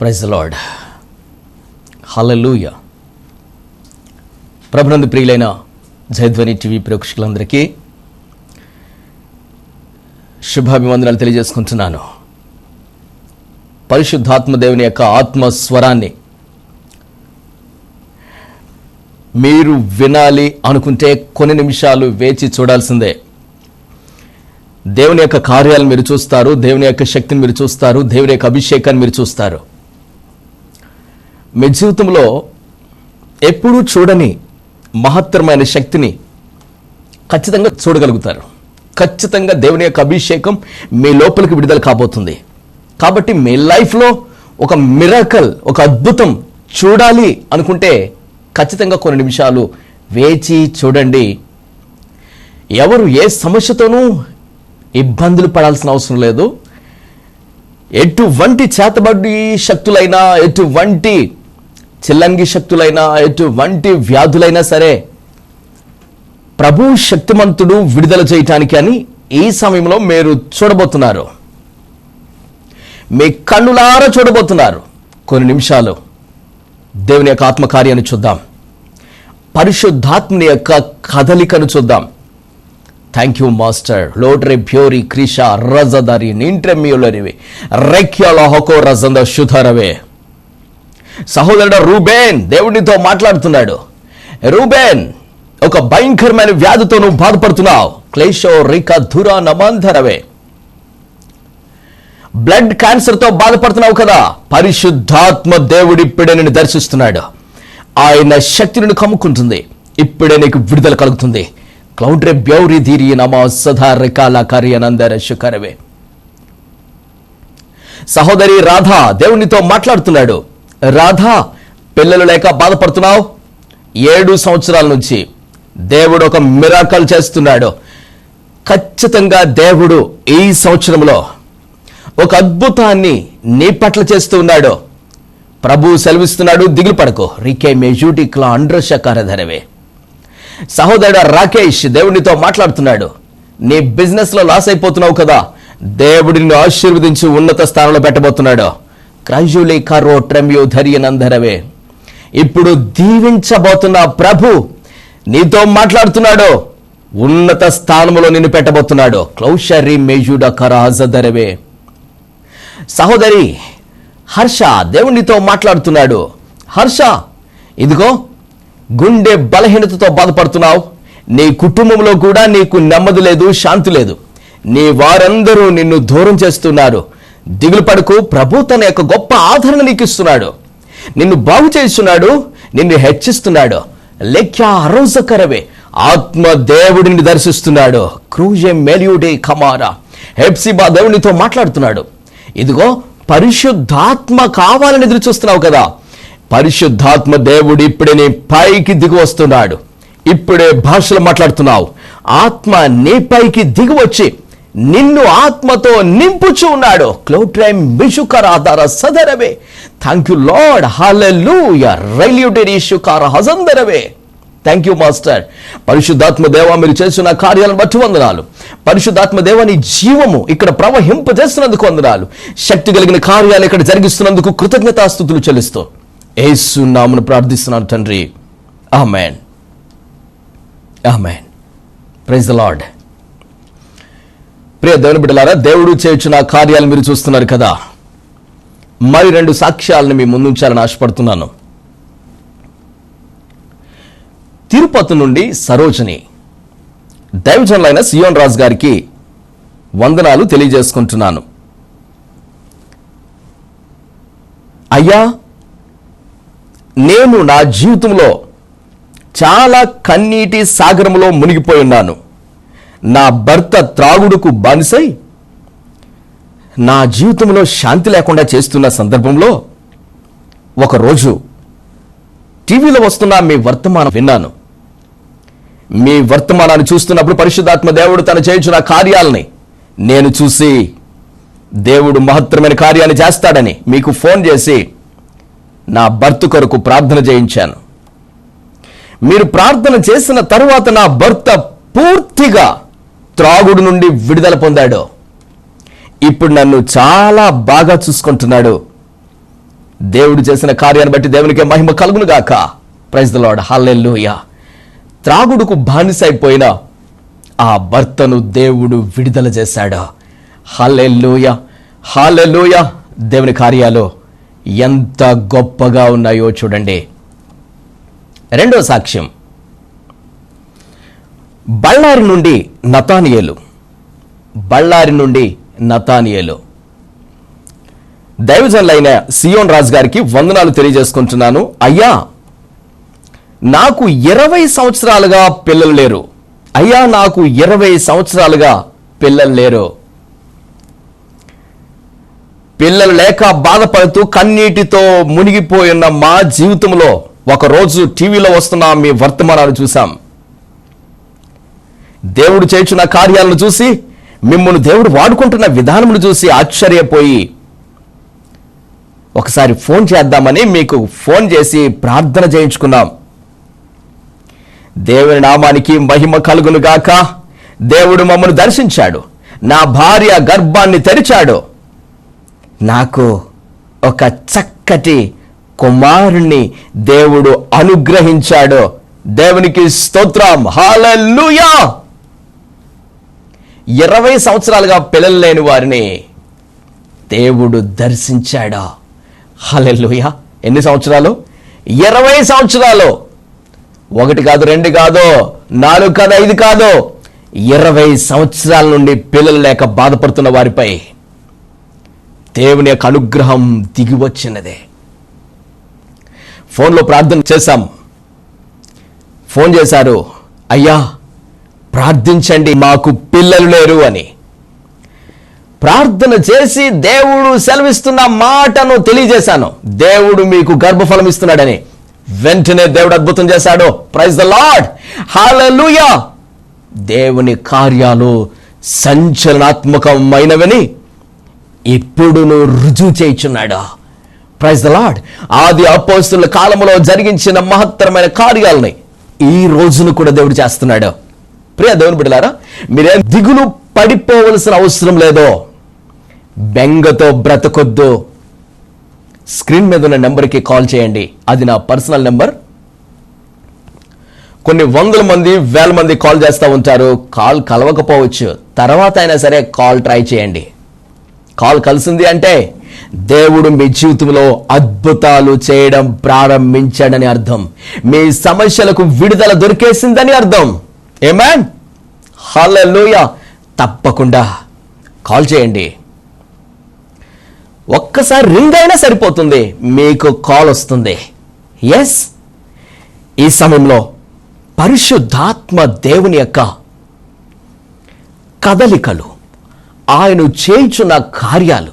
Praise lord. హలలుయ ప్రభునందు ప్రియులైన జయధ్వని TV ప్రేక్షకులందరికీ శుభాభివందనాలు తెలియజేసుకుంటున్నాను. పరిశుద్ధాత్మ దేవుని యొక్క ఆత్మ స్వరాన్ని మీరు వినాలి అనుకుంటే కొన్ని నిమిషాలు వేచి చూడాల్సిందే. దేవుని యొక్క కార్యాలను మీరు చూస్తారు దేవుని యొక్క శక్తిని మీరు చూస్తారు దేవుని యొక్క అభిషేకాన్ని మీరు చూస్తారు. మీ జీవితంలో ఎప్పుడూ చూడని మహత్తరమైన శక్తిని ఖచ్చితంగా చూడగలుగుతారు. ఖచ్చితంగా దేవుని యొక్క అభిషేకం మీ లోపలికి విడుదల కాబోతుంది. కాబట్టి మీ లైఫ్లో ఒక మిరాకల్ ఒక అద్భుతం చూడాలి అనుకుంటే ఖచ్చితంగా కొన్ని నిమిషాలు వేచి చూడండి. ఎవరు ఏ సమస్యతోనూ ఇబ్బందులు పడాల్సిన అవసరం లేదు. ఎటువంటి చేతబడి శక్తులైనా ఎటువంటి చిల్లంగి శక్తులైనా ఎటువంటి వ్యాధులైనా సరే ప్రభు శక్తిమంతుడు విడుదల చేయటానికి అని ఈ సమయంలో మీరు చూడబోతున్నారు. మీ కన్నులారా చూడబోతున్నారు. కొన్ని నిమిషాలు దేవుని యొక్క ఆత్మకార్యాన్ని చూద్దాం. పరిశుద్ధాత్మని యొక్క కదలికను చూద్దాం. థ్యాంక్ యూ మాస్టర్ లోటరీ బ్యూరీ క్రిషా రజదరి నింట్రెమ్యూలరివి రెక్యలహకో రజంద శుధరవే సహోదరుడు రూబేన్ దేవుడితో మాట్లాడుతున్నాడు. రూబేన్ ఒక భయంకరమైన వ్యాధితో నువ్వు బాధపడుతున్నావు. క్లేషో రిక ధుర నమంధరవే. బ్లడ్ క్యాన్సర్తో బాధపడుతున్నావు కదా. పరిశుద్ధాత్మ దేవుడి ఇప్పుడే దర్శిస్తున్నాడు. ఆయన శక్తిని కమ్ముకుంటుంది. ఇప్పుడే నీకు విడుదల కలుగుతుంది. క్లౌడ్ రే బ్యౌరి ధీరి నమ సదా రికాల కార్యనందర శుకరవే. సహోదరి రాధా దేవునితో మాట్లాడుతున్నాడు. రాధా పిల్లలు లేక బాధపడుతున్నావు? ఏడు సంవత్సరాల నుంచి దేవుడు ఒక మిరాకల్ చేస్తున్నాడు. ఖచ్చితంగా దేవుడు ఈ సంవత్సరంలో ఒక అద్భుతాన్ని నీ పట్ల చేస్తూ ఉన్నాడు. ప్రభు సెలవిస్తున్నాడు దిగులు పడకు. రికే మెజూటి క్లా అండ్రశకారధరవే సహోదరుడు రాకేష్ దేవుడితో మాట్లాడుతున్నాడు. నీ బిజినెస్లో లాస్ అయిపోతున్నావు కదా. దేవుడిని ఆశీర్వదించి ఉన్నత స్థానంలో పెట్టబోతున్నాడు. క్రైజులే కరో ట్రమ్యో ధర్యనందరవే. ఇప్పుడు దీవించబోతున్న ప్రభు నీతో మాట్లాడుతున్నాడు. ఉన్నత స్థానంలో నిన్ను పెట్టబోతున్నాడు. క్లౌషరి మేజుడ కరాజదరవే. సహోదరి హర్ష దేవునితో మాట్లాడుతున్నాడు. హర్ష ఇదిగో గుండె బలహీనతతో బాధపడుతున్నావు. నీ కుటుంబంలో కూడా నీకు నెమ్మది లేదు శాంతి లేదు. నీ వారందరూ నిన్ను దూరం చేస్తున్నారు. దిగులు పడుకు ప్రభు తన యొక్క గొప్ప ఆదరణ నీకు ఇస్తున్నాడు నిన్ను బాగు చేస్తున్నాడు నిన్ను హెచ్చిస్తున్నాడు. లెక్క అరోజకరవే ఆత్మ దేవుడిని దర్శిస్తున్నాడు. క్రూజే మెలియుడే కమారా హెప్సిబా దేవునితో మాట్లాడుతున్నాడు. ఇదిగో పరిశుద్ధాత్మ కావాలని ఎదురు చూస్తున్నావు కదా. పరిశుద్ధాత్మ దేవుడు ఇప్పుడే నీ పైకి దిగి వస్తున్నాడు. ఇప్పుడే భాషలు మాట్లాడుతున్నావు. ఆత్మ నీ పైకి దిగి వచ్చి నిన్ను ఆత్మతో నింపుచూ ఉన్నాడు. క్లౌట్రైమ్ బిషుకర ఆధార సదరవే. థ్యాంక్ యూ లార్డ్ హాలూయ రైల్యూటరీ షుకార హజందరవే థ్యాంక్ యూ మాస్టర్ పరిశుద్ధాత్మ దేవ మీరు చేస్తున్న కార్యాలను బట్టి వందనాలు. పరిశుద్ధాత్మ దేవని జీవము ఇక్కడ ప్రవహింపజేస్తున్నందుకు వందనాలు. శక్తి కలిగిన కార్యాలు ఇక్కడ జరిగిస్తున్నందుకు కృతజ్ఞతాస్థుతులు చెల్లిస్తూ. ఏసు నామను ప్రార్థిస్తున్నాను తండ్రి. Amen amen praise the lord ప్రియ దేవుని బిడ్డలారా దేవుడు చేయుచున్న కార్యాలు మీరు చూస్తున్నారు కదా. మరి రెండు సాక్ష్యాలను మీ ముందుంచాలని ఆశపడుతున్నాను. తిరుపతి నుండి సరోజని దైవజనులైన సియోన్ రాజు గారికి వందనాలు తెలియజేసుకుంటున్నాను. అయ్యా నేను నా జీవితంలో చాలా కన్నీటి సాగరంలో మునిగిపోయి ఉన్నాను. నా భర్త త్రాగుడుకు బానిసై నా జీవితంలో శాంతి లేకుండా చేస్తున్న సందర్భంలో ఒకరోజు టీవీలో వస్తున్న మీ వర్తమానం విన్నాను. మీ వర్తమానాన్ని చూస్తున్నప్పుడు పరిశుద్ధాత్మ దేవుడు తను చేయించిన కార్యాలని నేను చూసి దేవుడు మహత్తరమైన కార్యాన్ని చేస్తాడని మీకు ఫోన్ చేసి నా భర్త కొరకు ప్రార్థన చేయించాను. మీరు ప్రార్థన చేసిన తరువాత నా భర్త పూర్తిగా త్రాగుడు నుండి విడుదల పొందాడు. ఇప్పుడు నన్ను చాలా బాగా చూసుకుంటున్నాడు. దేవుడు చేసిన కార్యాన్ని బట్టి దేవునికి మహిమ కలుగును గాక. ప్రైజ్ ద లార్డ్ హల్లెలూయా త్రాగుడుకు బానిసైపోయిన ఆ భర్తను దేవుడు విడుదల చేశాడు. హల్లెలూయా హల్లెలూయా దేవుని కార్యాలు ఎంత గొప్పగా ఉన్నాయో చూడండి. రెండో సాక్ష్యం. బళ్ళారి నుండి నతానియేలు. బళ్ళారి నుండి నతానియేలు. దైవజనులైన సియోన్ రాజు గారికి వందనాలు తెలియజేసుకుంటున్నాను. అయ్యా నాకు ఇరవై సంవత్సరాలుగా పిల్లలు లేరు. అయ్యా నాకు ఇరవై సంవత్సరాలుగా పిల్లలు లేరు. పిల్లలు లేక బాధపడుతూ కన్నీటితో మునిగిపోయిన మా జీవితంలో ఒకరోజు టీవీలో వస్తున్న మీ వర్తమానాలు చూసాం దేవుడు చేర్చిన కార్యాలను చూసి మిమ్మల్ని దేవుడు వాడుకుంటున్న విధానమును చూసి ఆశ్చర్యపోయి ఒకసారి ఫోన్ చేద్దామని మీకు ఫోన్ చేసి ప్రార్థన చేయించుకున్నాం. దేవుని నామానికి మహిమ కలుగునుగాక దేవుడు మమ్మల్ని దర్శించాడు. నా భార్య గర్భాన్ని తెరిచాడు. నాకు ఒక చక్కటి కుమారుణ్ణి దేవుడు అనుగ్రహించాడు. దేవునికి స్తోత్రం. హాలూయా ఇరవై సంవత్సరాలుగా పిల్లలు లేని వారిని దేవుడు దర్శించాడా? హలెల్లుయ. ఎన్ని సంవత్సరాలు? ఇరవై సంవత్సరాలు. ఒకటి కాదు రెండు కాదు నాలుగు కాదు ఐదు కాదు. ఇరవై సంవత్సరాల నుండి పిల్లలు లేక బాధపడుతున్న వారిపై దేవుని యొక్క అనుగ్రహం దిగి వచ్చినదే. ఫోన్లో ప్రార్థన చేశాం. ఫోన్ చేశారు అయ్యా ప్రార్థించండి మాకు పిల్లలు లేరు అని. ప్రార్థన చేసి దేవుడు సెలవిస్తున్న మాటను తెలియజేశాను. దేవుడు మీకు గర్భఫలం ఇస్తున్నాడని. వెంటనే దేవుడు అద్భుతం చేశాడు. ప్రైజ్ ద లార్డ్ హాలూయా దేవుని కార్యాలు సంచలనాత్మకమైనవని ఇప్పుడును రుజువు చేయుచున్నాడు. ప్రైజ్ ద లార్డ్ ఆది అపోస్తుల కాలంలో జరిగించిన మహత్తరమైన కార్యాలని ఈ రోజును కూడా దేవుడు చేస్తున్నాడు. ప్రియ దేవుని బిడ్డలారా మీరేం దిగులు పడిపోవలసిన అవసరం లేదో బెంగతో బ్రతకొద్దు. స్క్రీన్ మీద ఉన్న నెంబర్కి కాల్ చేయండి. అది నా పర్సనల్ నెంబర్. కొన్ని వందల మంది వేల మంది కాల్ చేస్తూ ఉంటారు. కాల్ కలవకపోవచ్చు. తర్వాత అయినా సరే కాల్ ట్రై చేయండి. కాల్ కలిసింది అంటే దేవుడు మీ జీవితంలో అద్భుతాలు చేయడం ప్రారంభించాడని అర్థం. మీ సమస్యలకు విడుదల దొరికేసిందని అర్థం. ఏమాన్ హల్లెలూయా తప్పకుండా. కాల్ చేయండి. ఒక్కసారి రింగ్ అయినా సరిపోతుంది. మీకు కాల్ వస్తుంది. ఎస్ ఈ సమయంలో పరిశుద్ధాత్మ దేవుని యొక్క కదలికలు ఆయన చేయించున్న కార్యాలు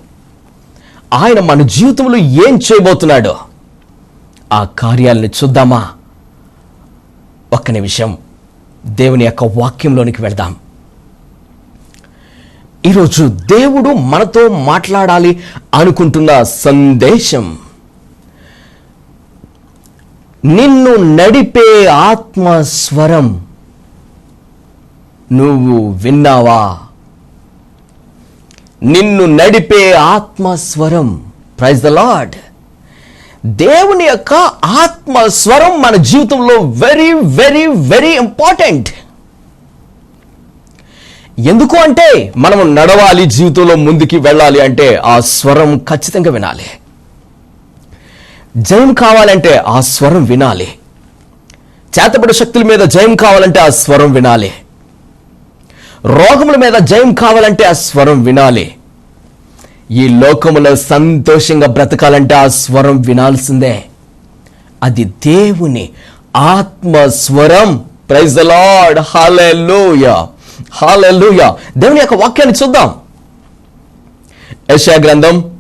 ఆయన మన జీవితంలో ఏం చేయబోతున్నాడో ఆ కార్యాలను చూద్దామా? ఒక్క నిమిషం. దేవుని యొక్క వాక్యంలోనికి వెళ్దాం. ఈరోజు దేవుడు మనతో మాట్లాడాలి అనుకుంటున్న సందేశం. నిన్ను నడిపే ఆత్మస్వరం నువ్వు విన్నావా? నిన్ను నడిపే ఆత్మస్వరం. Praise the lord. దేవుని యొక్క ఆత్మ స్వరం మన జీవితంలో వెరీ వెరీ వెరీ ఇంపార్టెంట్ ఎందుకు అంటే మనం నడవాలి జీవితంలో ముందుకి వెళ్ళాలి అంటే ఆ స్వరం ఖచ్చితంగా వినాలి. జయం కావాలంటే ఆ స్వరం వినాలి. చేతపడి శక్తుల మీద జయం కావాలంటే ఆ స్వరం వినాలి. రోగముల మీద జయం కావాలంటే ఆ స్వరం వినాలి. ఈ లోకములో సంతోషంగా బ్రతకాలంటే ఆ స్వరం వినాల్సిందే. అది దేవుని ఆత్మ స్వరం ప్రైజ్ లార్డ్ హాలెలూయా హాలెలూయా దేవుని యొక్క వాక్యాన్ని చూద్దాం. యశా గ్రంథం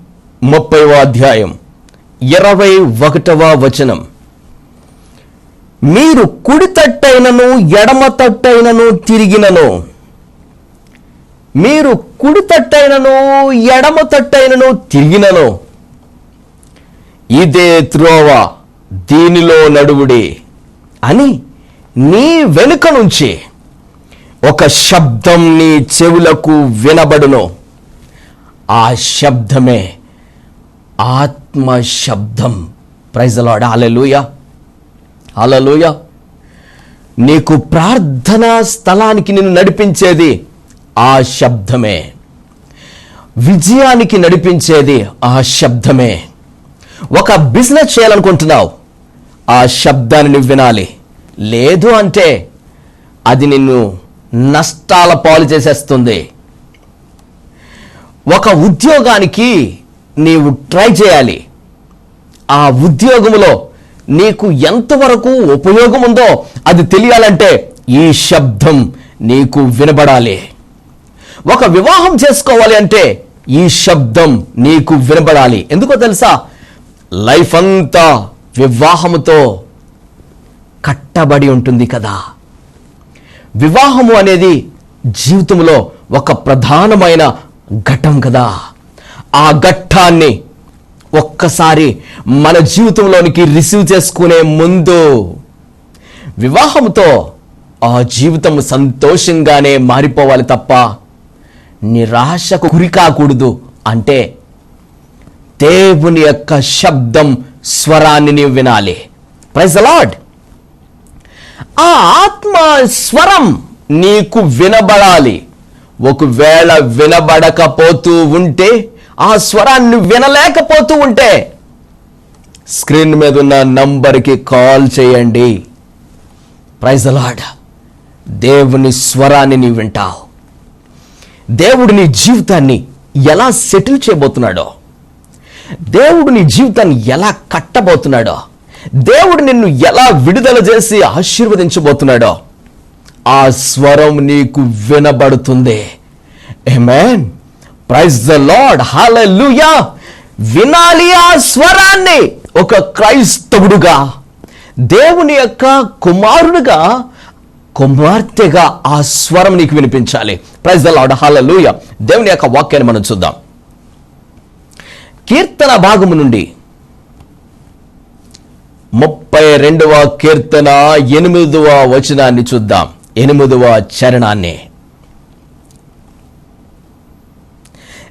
ముప్పైవ అధ్యాయం ఇరవై ఒకటవ వచనం. మీరు కుడి తట్టైనను ఎడమ తట్టైనను తిరిగినను మీరు కుడి తట్టైనను ఎడమ తట్టైనను తిరిగినను. ఇదే త్రోవ దీనిలో నడువుడి అని నీ వెనుక నుంచి ఒక శబ్దం నీ చెవులకు వినబడును. ఆ శబ్దమే ఆత్మ శబ్దం ప్రైజలాడ అలలుయ అలలుయ నీకు ప్రార్థనా స్థలానికి నిన్ను నడిపించేది ఆ శబ్దమే. విజయానికి నడిపించేది ఆ శబ్దమే. ఒక బిజినెస్ చేయాలనుకుంటున్నావు. ఆ శబ్దాన్ని నువ్వు వినాలి. లేదు అంటే అది నిన్ను నష్టాల పాలు చేసేస్తుంది. ఒక ఉద్యోగానికి నీవు ట్రై చేయాలి. ఆ ఉద్యోగంలో నీకు ఎంతవరకు ఉపయోగం ఉందో అది తెలియాలంటే ఈ శబ్దం నీకు వినబడాలి. ఒక వివాహం చేసుకోవాలి అంటే ఈ శబ్దం నీకు వినబడాలి. ఎందుకో తెలుసా? లైఫ్ అంతా వివాహముతో కట్టబడి ఉంటుంది కదా. వివాహము అనేది జీవితంలో ఒక ప్రధానమైన ఘట్టం కదా. ఆ ఘట్టాన్ని ఒక్కసారి మన జీవితంలోనికి రిసీవ్ చేసుకునే ముందు వివాహంతో ఆ జీవితం సంతోషంగానే మారిపోవాలి తప్ప నిరాశకు గురికాకూడదు అంటే దేవుని యొక్క శబ్దం స్వరాన్ని నీవు వినాలి. ప్రైజ్ లార్డ్ ఆ ఆత్మ స్వరం నీకు వినబడాలి. ఒకవేళ వినబడకపోతూ ఉంటే ఆ స్వరాన్ని వినలేకపోతూ ఉంటే స్క్రీన్ మీద ఉన్న నంబర్కి కాల్ చేయండి. ప్రైజ్ లార్డ్ దేవుని స్వరాన్ని నీ వింటావు. దేవుడు నీ జీవితాన్ని ఎలా సెటిల్ చేయబోతున్నాడో? దేవుడు నీ జీవితాన్ని ఎలా కట్టబోతున్నాడో? దేవుడు నిన్ను ఎలా విడుదల చేసి ఆశీర్వదించబోతున్నాడో? ఆ స్వరం నీకు వినబడుతుంది. Amen praise the lord hallelujah వినాలి ఆ స్వరాన్ని ఒక క్రైస్తవుడుగా దేవుని యొక్క కుమారుడుగా కుమార్తెగా ఆ స్వరం నీకు వినిపించాలి. ప్రైజ్ ద లాడ్ హాలూయ దేవుని యొక్క వాక్యాన్ని మనం చూద్దాం. కీర్తన భాగము నుండి ముప్పై రెండవ కీర్తన ఎనిమిదవ వచనాన్ని చూద్దాం. ఎనిమిదవ చరణాన్ని.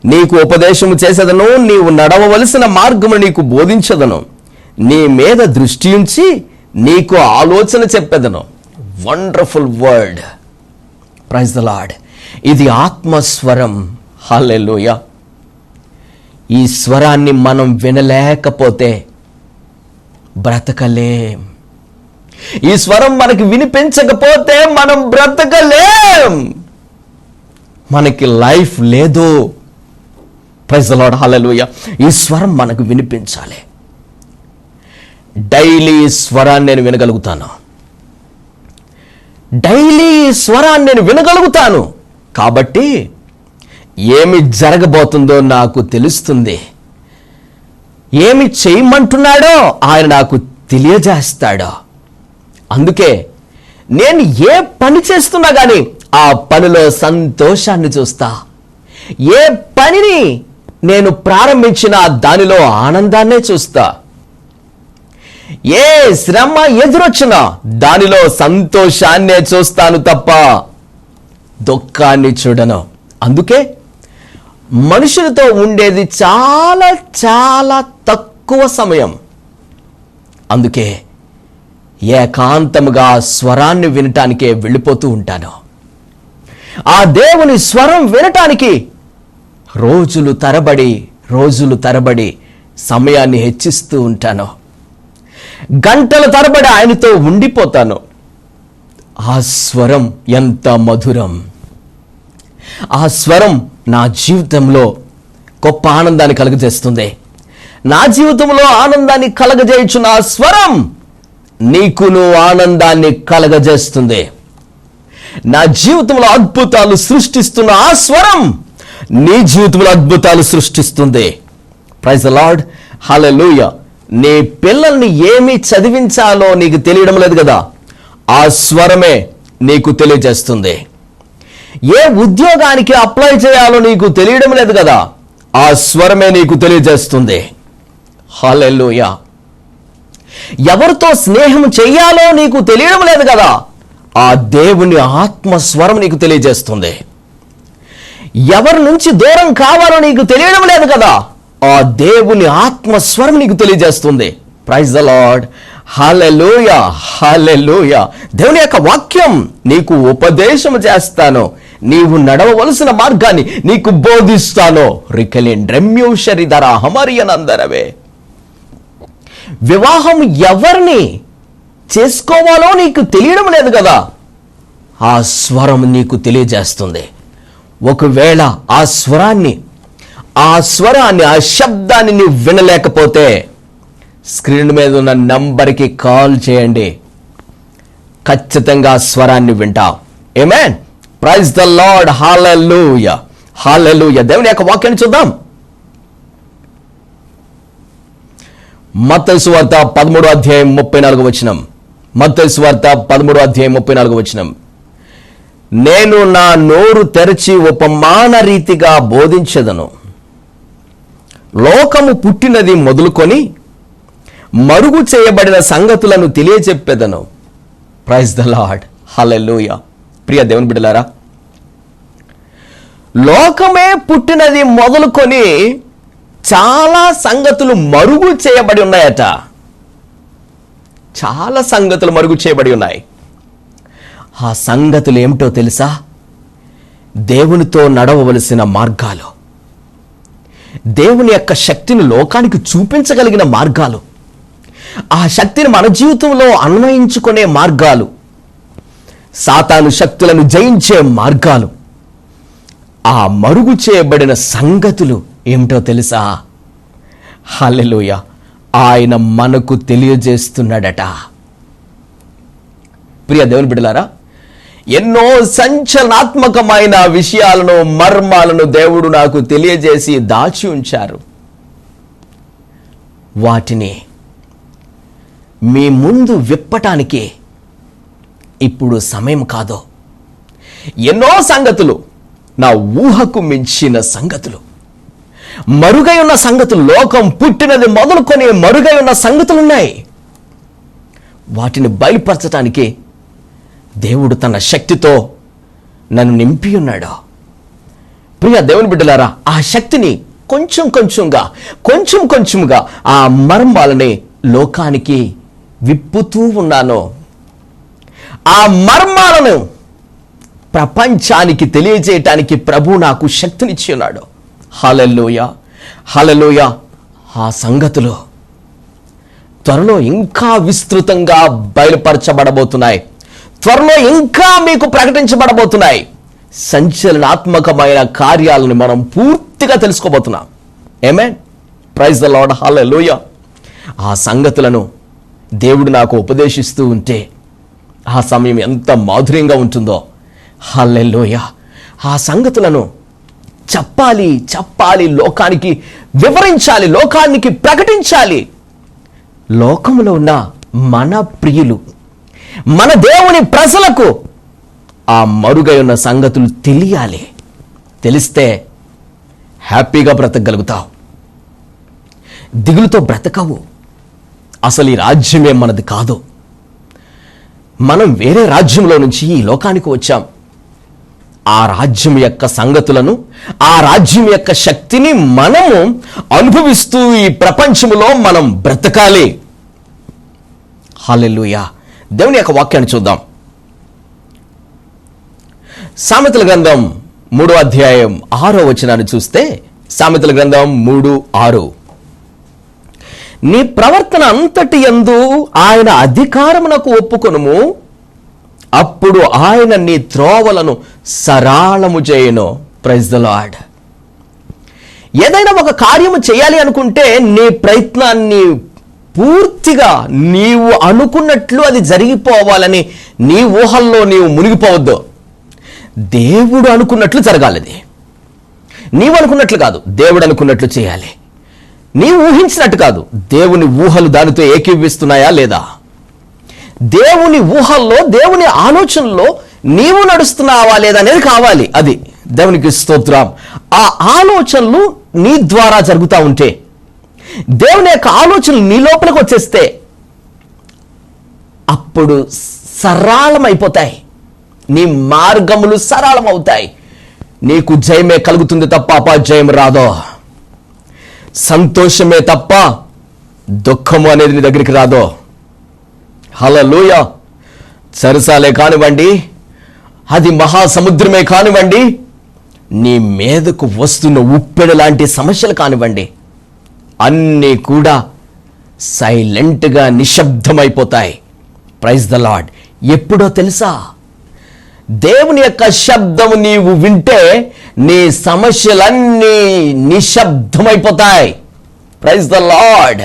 నీకు ఉపదేశము చేసేదను నీవు నడవవలసిన మార్గము నీకు బోధించదను. నీ మీద దృష్టి ఉంచి నీకు ఆలోచన చెప్పేదను. Wonderful word praise the lord ఇది ఆత్మస్వరం. హాలెలుయ ఈ స్వరాన్ని మనం వినలేకపోతే బ్రతకలేం. ఈ స్వరం మనకి వినిపించకపోతే మనం బ్రతకలేం. మనకి లైఫ్ లేదు. ప్రైజలాడ్ హల్లెలూయా ఈ స్వరం మనకు వినిపించాలి. డైలీ స్వరాన్ని నేను వినగలుగుతాను. డైలీ స్వరాన్ని నేను వినగలుగుతాను. కాబట్టి ఏమి జరగబోతుందో నాకు తెలుస్తుంది. ఏమి చేయమంటున్నాడో ఆయన నాకు తెలియజేస్తాడో. అందుకే నేను ఏ పని చేస్తున్నా కానీ ఆ పనిలో సంతోషాన్ని చూస్తా. ఏ పనిని నేను ప్రారంభించిన దానిలో ఆనందాన్నే చూస్తా. ఏ శ్రమ ఎదురొచ్చినా దానిలో సంతోషాన్నే చూస్తాను తప్ప దుఃఖాన్ని చూడను. అందుకే మనుషులతో ఉండేది చాలా చాలా తక్కువ సమయం. అందుకే ఏకాంతముగా స్వరాన్ని వినటానికే వెళ్ళిపోతూ ఉంటాను. ఆ దేవుని స్వరం వినటానికి రోజులు తరబడి రోజులు తరబడి సమయాన్ని హెచ్చిస్తూ ఉంటాను. గంటల తరబడి ఆయనతో ఉండిపోతాను. ఆ స్వరం ఎంత మధురం. ఆ స్వరం నా జీవితంలో గొప్ప ఆనందాన్ని కలుగజేస్తుంది. నా జీవితంలో ఆనందాన్ని కలగజేయుచున్న ఆ స్వరం నీకును ఆనందాన్ని కలగజేస్తుంది. నా జీవితంలో అద్భుతాలు సృష్టిస్తున్న ఆ స్వరం నీ జీవితంలో అద్భుతాలు సృష్టిస్తుంది. ప్రైజ్ లార్డ్ హల్లెలూయా నీ పిల్లల్ని ఏమి చదివించాలో నీకు తెలియడం లేదు కదా? ఆ స్వరమే నీకు తెలియజేస్తుంది. ఏ ఉద్యోగానికి అప్లై చేయాలో నీకు తెలియడం లేదు కదా? ఆ స్వరమే నీకు తెలియజేస్తుంది. హాలెల్లుయా. ఎవరితో స్నేహం చెయ్యాలో నీకు తెలియడం లేదు కదా? ఆ దేవుని ఆత్మ స్వరం నీకు తెలియజేస్తుంది. ఎవరి నుంచి దూరం కావాలో నీకు తెలియడం లేదు కదా? ఆ దేవుని ఆత్మస్వరం నీకు తెలియజేస్తుంది. Praise the lord hallelujah hallelujah దేవుని యొక్క వాక్యం నీకు ఉపదేశం చేస్తాను. నీవు నడవవలసిన మార్గాన్ని నీకు బోధిస్తాను. రికలిన్ రెమ్యూషరిధర హమరియనందరవే వివాహం ఎవరిని చేసుకోవాలో నీకు తెలియడం లేదు కదా. ఆ స్వరం నీకు తెలియజేస్తుంది. ఒకవేళ ఆ స్వరాన్ని ఆ స్వరాన్ని ఆ శబ్దాన్ని నువ్వు వినలేకపోతే స్క్రీన్ మీద ఉన్న నంబర్కి కాల్ చేయండి. ఖచ్చితంగా స్వరాన్ని వింటావు. Amen praise the Lord hallelujah hallelujah దేవుని యొక్క వాక్యాన్ని చూద్దాం. మత్తయి వార్త పదమూడు అధ్యాయం ముప్పై నాలుగు వచనం. మత్తయి వార్త పదమూడు అధ్యాయం ముప్పై నాలుగు వచనం. నేను నా నోరు తెరచి ఉపమాన రీతిగా బోధించదను. లోకము పుట్టినది మొదలుకొని మరుగు చేయబడిన సంగతులను తెలియచెప్పేదను. ప్రైజ్ ద లాడ్ హలెలూయ ప్రియ దేవుని బిడ్డలారా లోకమే పుట్టినది మొదలుకొని చాలా సంగతులు మరుగు చేయబడి ఉన్నాయట. చాలా సంగతులు మరుగు చేయబడి ఉన్నాయి. ఆ సంగతులు ఏమిటో తెలుసా? దేవునితో నడవవలసిన మార్గాలు. దేవుని యొక్క శక్తిని లోకానికి చూపించగలిగిన మార్గాలు. ఆ శక్తిని మన జీవితంలో అన్వయించుకునే మార్గాలు. సాతాను శక్తులను జయించే మార్గాలు. ఆ మరుగు చేయబడిన సంగతులు ఏమిటో తెలుసా? హల్లెలూయ! ఆయన మనకు తెలియజేస్తున్నాడట. ప్రియ దేవుని బిడలారా ఎన్నో సంచలనాత్మకమైన విషయాలను మర్మాలను దేవుడు నాకు తెలియజేసి దాచి ఉంచారు. వాటిని మీ ముందు విప్పటానికి ఇప్పుడు సమయం కాదు. ఎన్నో సంగతులు నా ఊహకు మించిన సంగతులు. మరుగై ఉన్న సంగతులు లోకం పుట్టినది మొదలుకొని మరుగై ఉన్న సంగతులు ఉన్నాయి వాటిని బయలుపరచడానికి దేవుడు తన శక్తితో నన్ను నింపి ఉన్నాడు? ప్రియ దేవుని బిడ్డలారా ఆ శక్తిని కొంచెం కొంచెంగా కొంచెం కొంచెంగా ఆ మర్మాలని లోకానికి విప్పుతూ ఉన్నాను. ఆ మర్మాలను ప్రపంచానికి తెలియజేయటానికి ప్రభు నాకు శక్తినిచ్చి ఉన్నాడు. హలలోయ హలలోయ ఆ సంగతులు త్వరలో ఇంకా విస్తృతంగా బయలుపరచబడబోతున్నాయి. త్వరలో ఇంకా మీకు ప్రకటించబడబోతున్నాయి. సంచలనాత్మకమైన కార్యాలను మనం పూర్తిగా తెలుసుకోబోతున్నాం. ఏమే ప్రైజ్ ద లాడ్ లోయ ఆ సంగతులను దేవుడు నాకు ఉపదేశిస్తూ ఉంటే ఆ సమయం ఎంత మాధుర్యంగా ఉంటుందో. హల్లెలూయ ఆ సంగతులను చెప్పాలి చెప్పాలి లోకానికి వివరించాలి లోకానికి ప్రకటించాలి. లోకంలో ఉన్న మన ప్రియులు మన దేవుని ప్రజలకు ఆ మరుగై ఉన్న సంగతులు తెలియాలి. తెలిస్తే హ్యాపీగా బ్రతకగలుగుతావు. దిగులుతో బ్రతకవు. అసలు ఈ రాజ్యమే మనది కాదు. మనం వేరే రాజ్యంలో నుంచి ఈ లోకానికి వచ్చాం. ఆ రాజ్యం యొక్క సంగతులను ఆ రాజ్యం యొక్క శక్తిని మనము అనుభవిస్తూ ఈ ప్రపంచంలో మనం బ్రతకాలి. హాలెలుయా దేవుని యొక్క వాక్యాన్ని చూద్దాం. సామెతల గ్రంథం మూడో అధ్యాయం ఆరో వచనాన్ని చూస్తే సామెతల గ్రంథం మూడు ఆరు. నీ ప్రవర్తన అంతటి ఎందు ఆయన అధికారమునకు ఒప్పుకొనుము. అప్పుడు ఆయన నీ త్రోవలను సరాళము చేయను. ప్రైజ్ ద లార్డ్ ఏదైనా ఒక కార్యము చేయాలి అనుకుంటే నీ ప్రయత్నాన్ని పూర్తిగా నీవు అనుకున్నట్లు అది జరిగిపోవాలని నీ ఊహల్లో నీవు మునిగిపోవద్దు. దేవుడు అనుకున్నట్లు జరగాలి అది. నీవు అనుకున్నట్లు కాదు దేవుడు అనుకున్నట్లు చేయాలి. నీవు ఊహించినట్టు కాదు దేవుని ఊహలు దానితో ఏకీవిస్తున్నాయా లేదా? దేవుని ఊహల్లో దేవుని ఆలోచనలో నీవు నడుస్తున్నావా లేదా అనేది కావాలి అది. దేవునికి స్తోత్రం. ఆ ఆలోచనలు నీ ద్వారా జరుగుతూ ఉంటే దేవుని యొక్క ఆలోచనలు నీ లోపలికి వచ్చేస్తే అప్పుడు సరళమైపోతాయి. నీ మార్గములు సరళమవుతాయి. నీకు జయమే కలుగుతుంది తప్ప అపాజయం రాదో. సంతోషమే తప్ప దుఃఖము అనేది నీ దగ్గరికి రాదో. హలలుయ సరసాలే కానివ్వండి అది మహాసముద్రమే కానివ్వండి నీ మీదకు వస్తున్న ఉప్పెడు లాంటి సమస్యలు కానివ్వండి అన్నీ కూడా సైలెంట్గా నిశ్శబ్దమైపోతాయి. ప్రైజ్ ద లాడ్ ఎప్పుడో తెలుసా? దేవుని యొక్క శబ్దము నీవు వింటే నీ సమస్యలన్నీ నిశ్శబ్దమైపోతాయి. ప్రైజ్ ద లార్డ్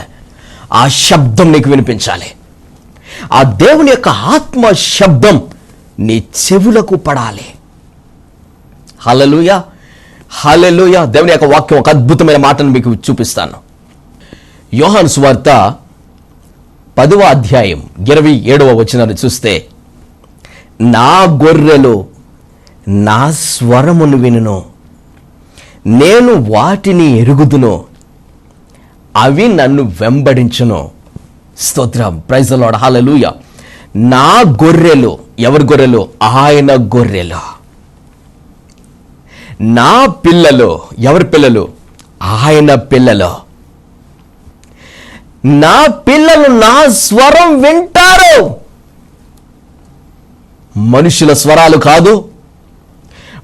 ఆ శబ్దం నీకు వినిపించాలి. ఆ దేవుని యొక్క ఆత్మ శబ్దం నీ చెవులకు పడాలి. హలలుయ హలలుయ దేవుని యొక్క వాక్యం ఒక అద్భుతమైన మాటను మీకు చూపిస్తాను. యోహాను సువార్త పదవ అధ్యాయం ఇరవై ఏడవ వచనాన్ని చూస్తే నా గొర్రెలు నా స్వరమును వినును. నేను వాటిని ఎరుగుదును. అవి నన్ను వెంబడించును. స్తోత్రం. ప్రైజ్ హాలలుయ నా గొర్రెలు. ఎవరి గొర్రెలు? ఆయన గొర్రెలు. నా పిల్లలు. ఎవరి పిల్లలు? ఆయన పిల్లలు. నా పిల్లలు నా స్వరం వింటారు. మనుషుల స్వరాలు కాదు.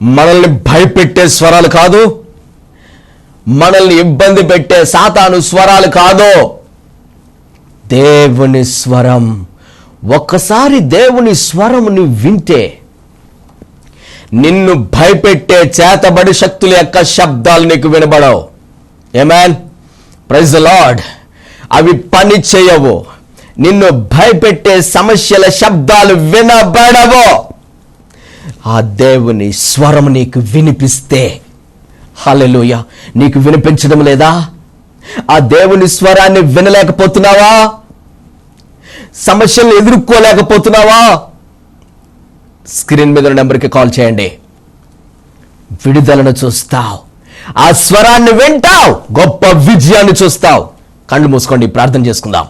మనల్ని భయపెట్టే స్వరాలు కాదు. మనల్ని ఇబ్బంది పెట్టే సాతాను స్వరాలు కాదు. దేవుని స్వరం ఒక్కసారి దేవుని స్వరముని వింటే నిన్ను భయపెట్టే చేతబడి శక్తుల యొక్క శబ్దాలు నీకు వినబడవు. ఏమాన్ ప్రైజ్ లార్డ్ అవి పని చేయవు. నిన్ను భయపెట్టే సమస్యల శబ్దాలు వినబడవు. ఆ దేవుని స్వరం నీకు వినిపిస్తే హలెలుయ నీకు వినిపించడం లేదా? ఆ దేవుని స్వరాన్ని వినలేకపోతున్నావా? సమస్యలను ఎదుర్కోలేకపోతున్నావా? స్క్రీన్ మీద నెంబర్కి కాల్ చేయండి. విడుదలను చూస్తావు. ఆ స్వరాన్ని వింటావు. గొప్ప విజయాన్ని చూస్తావు. కళ్ళు మూసుకోండి ప్రార్థన చేసుకుందాం.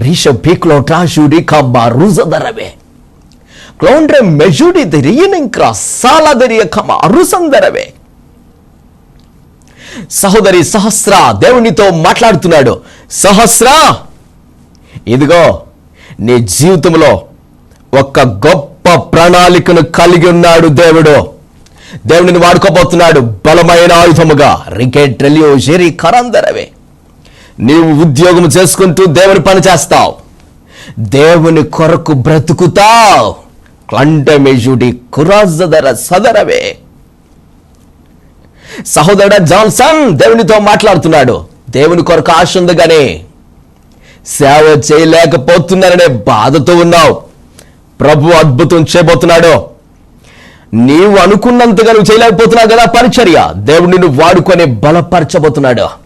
రీష పీక్లో ట్రాషు రీకబ్బా రూజదరవే. క్లౌండ్ర మెజూడి దెరియనింగ్ క్రాస్ సాలదరియ కమ అరుసందరవే సహోదరి సహస్ర దేవునితో మాట్లాడుతున్నాడు. సహస్ర ఇదిగో నీ జీవితంలో ఒక గొప్ప ప్రణాళికను కలిగి ఉన్నాడు దేవుడు. దేవుడిని వాడుకోబోతున్నాడు బలమైన ఆయుధముగా. రికెట్ రెలియో షెరీ కరందరవే. నీవు ఉద్యోగం చేసుకుంటూ దేవుని పని చేస్తావు. దేవుని కొరకు బ్రతుకుతావు. క్లంటమెజుడి కురాజదర సదరవే. సహోదరుడు జాన్సన్ దేవునితో మాట్లాడుతున్నాడు. దేవుని కొరకు ఆశ ఉంది కానీ సేవ చేయలేకపోతున్నారనే బాధతో ఉన్నావు. ప్రభు అద్భుతం చేయబోతున్నాడు. నీవు అనుకున్నంతగా నువ్వు చేయలేకపోతున్నావు కదా పరిచర్య. దేవుడు నిన్ను వాడుకొని బలపరచబోతున్నాడు.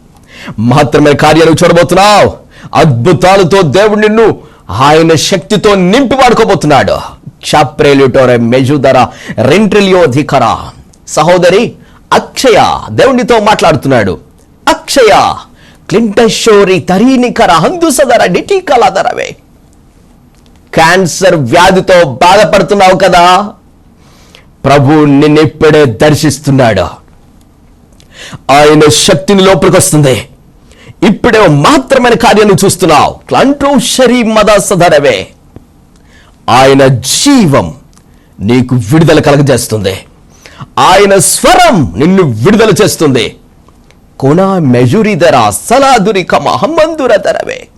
మాత్రమే కార్యాలు చూడబోతున్నావు. అద్భుతాలతో దేవుడు నిన్ను ఆయన శక్తితో నింపి వాడుకోబోతున్నాడు. చాప్రేలిటోరే మెజుదర రెంట్రిలియోధికర. సహోదరి అక్షయ దేవునితో మాట్లాడుతున్నాడు. అక్షయ క్లింటశోరి తరీనికర హందుసదర డిటీకలదరవే క్యాన్సర్ వ్యాధితో బాధపడుతున్నావు కదా? ప్రభు నిన్నెప్పుడే దర్శిస్తున్నాడు. ఆయన శక్తిని లోపలికి వస్తుంది. ఇప్పుడే మాత్రమైన కార్యాన్ని చూస్తున్నావు. క్లంటూ శరీ మద ఆయన జీవం నీకు విడుదల కలగజేస్తుంది. ఆయన స్వరం నిన్ను విడుదల చేస్తుంది. కొన మెజురిదర సలాదురి కమ హమ్మందుర తరవే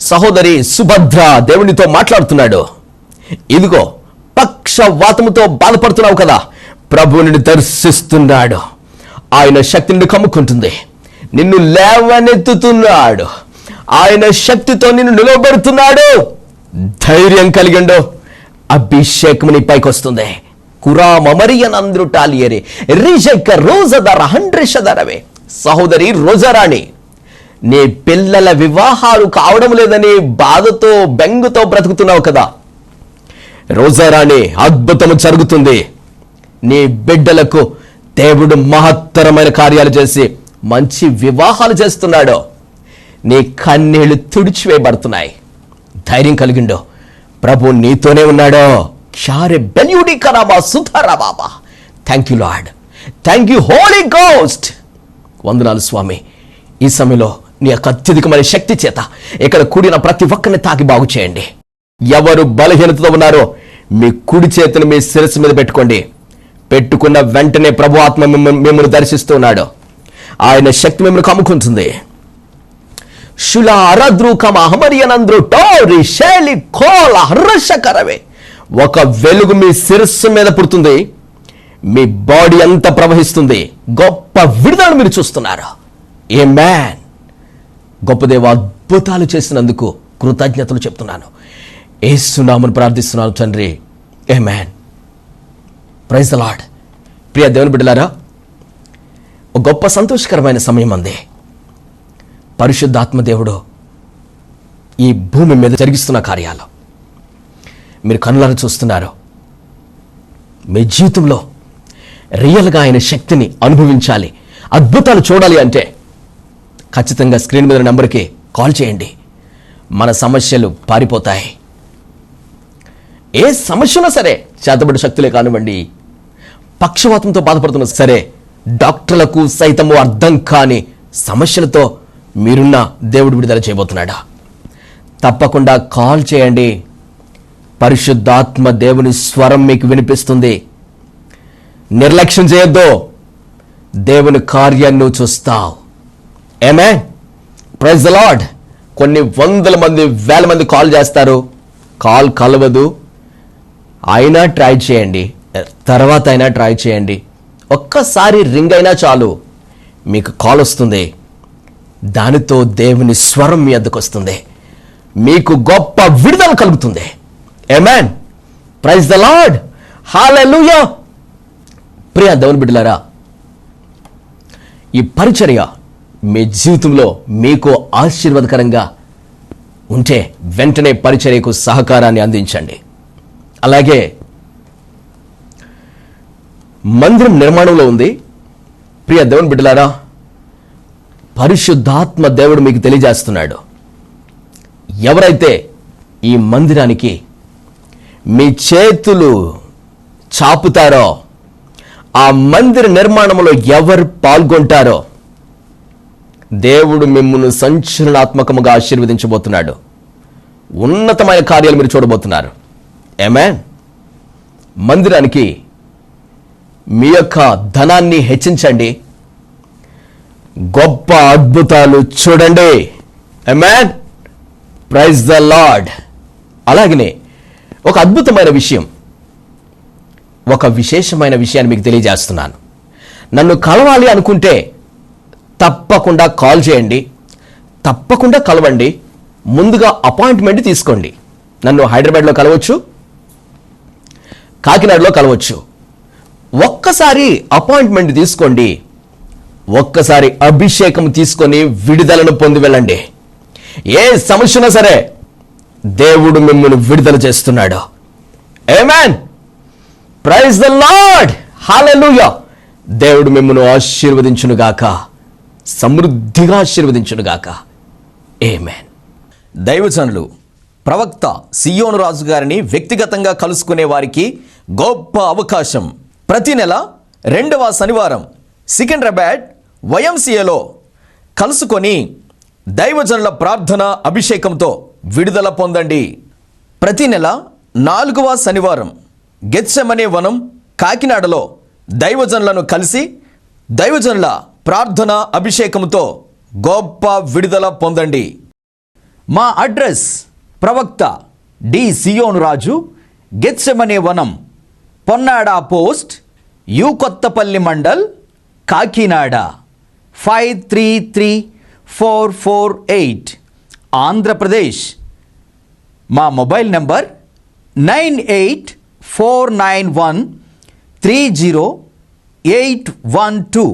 సహోదరి సుభద్ర దేవునితో మాట్లాడుతున్నాడు. ఇదిగో పక్షవాతముతో బాధపడుతున్నావు కదా. ప్రభువుని దర్శిస్తున్నాడు. ఆయన శక్తిని కమ్ముకుంటుంది. నిన్ను లేవనెత్తుతున్నాడు. ఆయన శక్తితో నిన్ను నిలబడుతున్నాడు ధైర్యం కలిగిండు. అభిషేకం నీ పైకి వస్తుంది. కురామరియనంద్రు టాలియరే రిజక రోజదర హండ్రిషదరవే. సహోదరి రోజరాణి నీ పిల్లల వివాహాలు కావడం లేదని బాధతో బెంగుతో బ్రతుకుతున్నావు కదా. రోజారాణి అద్భుతం జరుగుతుంది. నీ బిడ్డలకు దేవుడు మహత్తరమైన కార్యాలు చేసి మంచి వివాహాలు చేస్తున్నాడు. నీ కన్నీళ్ళు తుడిచివేయబడుతున్నాయి. ధైర్యం కలిగిండో. ప్రభు నీతోనే ఉన్నాడో. క్షారె బెల్యుడి కరాబా సుధారా బాబా. Thank you lord thank you holy ghost వందనాలు స్వామి. ఈ సమయంలో నీ యొక్క అత్యధికమైన శక్తి చేత ఇక్కడ కూడిన ప్రతి ఒక్కరిని తాకి బాగు చేయండి. ఎవరు బలహీనతతో ఉన్నారో మీ కుడి చేతిని మీ శిరస్సు మీద పెట్టుకోండి. పెట్టుకున్న వెంటనే ప్రభు ఆత్మ మిమ్మల్ని దర్శిస్తూ ఉన్నాడు ఆయన శక్తి మిమ్మల్ని కమ్ముకుంటుంది. శుల అరద్రుకమ అహమరియనంద్రు టోరి శైలి కోల హర్షకరవే. ఒక వెలుగు మీ శిరస్సు మీద పుడుతుంది. మీ బాడీ అంతా ప్రవహిస్తుంది. గొప్ప విడుదల మీరు చూస్తున్నారు. ఏ మ్యాన్ గొప్ప దేవ అద్భుతాలు చేసినందుకు కృతజ్ఞతలు చెప్తున్నాను. ఏసునామని ప్రార్థిస్తున్నాను తండ్రి. ఏ మ్యాన్ ప్రైజ్ లాడ్ ప్రియ దేవుని బిడ్డలారా ఒక గొప్ప సంతోషకరమైన సమయం అంది. పరిశుద్ధాత్మ దేవుడు ఈ భూమి మీద జరిగిస్తున్న కార్యాలు. మీరు కనులను చూస్తున్నారు. మీ జీవితంలో రియల్గా ఆయన శక్తిని అనుభవించాలి అద్భుతాలు చూడాలి అంటే ఖచ్చితంగా స్క్రీన్ మీద నెంబర్కి కాల్ చేయండి. మన సమస్యలు పారిపోతాయి. ఏ సమస్యనా సరే చేతబడి శక్తులే కానివ్వండి పక్షవాతంతో బాధపడుతున్న సరే డాక్టర్లకు సైతము అర్థం కాని సమస్యలతో మీరున్న దేవుడు విడుదల చేయబోతున్నాడా? తప్పకుండా కాల్ చేయండి. పరిశుద్ధాత్మ దేవుని స్వరం మీకు వినిపిస్తుంది. నిర్లక్ష్యం చేయొద్దు. దేవుని కార్యాన్ని నువ్వు చూస్తావు. ఏమే ప్రైజ్ ద లాడ్ కొన్ని వందల మంది వేల మంది కాల్ చేస్తారు. కాల్ కలవదు. అయినా ట్రై చేయండి. తర్వాత అయినా ట్రై చేయండి. ఒక్కసారి రింగ్ అయినా చాలు. మీకు కాల్ వస్తుంది. దానితో దేవుని స్వరం మీ అద్దకు వస్తుంది. మీకు గొప్ప విడుదల కలుగుతుంది. Amen praise the Lord hallelujah ప్రియ దేవుని బిడ్డలారా ఈ పరిచర్య మీ జీవితంలో మీకు ఆశీర్వాదకరంగా ఉంటే వెంటనే పరిచర్యకు సహకారాన్ని అందించండి. అలాగే మందిరం నిర్మాణంలో ఉంది. ప్రియ దేవుని బిడ్డలారా పరిశుద్ధాత్మ దేవుడు మీకు తెలియజేస్తున్నాడు. ఎవరైతే ఈ మందిరానికి మీ చేతులు చాపుతారో ఆ మందిర నిర్మాణంలో ఎవరు పాల్గొంటారో దేవుడు మిమ్మల్ని సంచలనాత్మకముగా ఆశీర్వదించబోతున్నాడు. ఉన్నతమైన కార్యాలు మీరు చూడబోతున్నారు. ఏమే మందిరానికి మీ యొక్క ధనాన్ని హెచ్చించండి. గొప్ప అద్భుతాలు చూడండి. మ్యాన్ ప్రైజ్ ద లార్డ్ అలాగనే ఒక అద్భుతమైన విషయం ఒక విశేషమైన విషయాన్ని మీకు తెలియజేస్తున్నాను. నన్ను కలవాలి అనుకుంటే తప్పకుండా కాల్ చేయండి తప్పకుండా కలవండి ముందుగా అపాయింట్మెంట్ తీసుకోండి. నన్ను హైదరాబాద్లో కలవచ్చు కాకినాడలో కలవచ్చు. ఒక్కసారి అపాయింట్మెంట్ తీసుకోండి. ఒక్కసారి అభిషేకం తీసుకొని విడుదలను పొంది వెళ్ళండి. ఏ సమస్యనా సరే దేవుడు మిమ్మల్ని విడుదల చేస్తున్నాడు. Amen praise the Lord hallelujah దేవుడు మిమ్మల్ని ఆశీర్వదించునుగాక సమృద్ధిగా ఆశీర్వదించునుగాక ఏమేన్ దైవజనులు ప్రవక్త సియోను రాజు గారిని వ్యక్తిగతంగా కలుసుకునే వారికి గొప్ప అవకాశం. ప్రతి నెల రెండవ శనివారం సికింద్రాబాద్ వైఎంసీఏలో కలుసుకొని దైవజనుల ప్రార్థన అభిషేకంతో విడుదల పొందండి. ప్రతి నెల నాలుగవ శనివారం గెత్సెమనే వనం కాకినాడలో దైవజనులను కలిసి దైవజనుల ప్రార్థన అభిషేకంతో గొప్ప విడుదల పొందండి. మా అడ్రస్ ప్రవక్త డి సియోను రాజు గెత్సెమనే వనం Ponnada post? U Kothapalli mandal Kakinada. Five three three four four eight Andhra Pradesh. మా mobile number nine eight four nine one three zero eight one two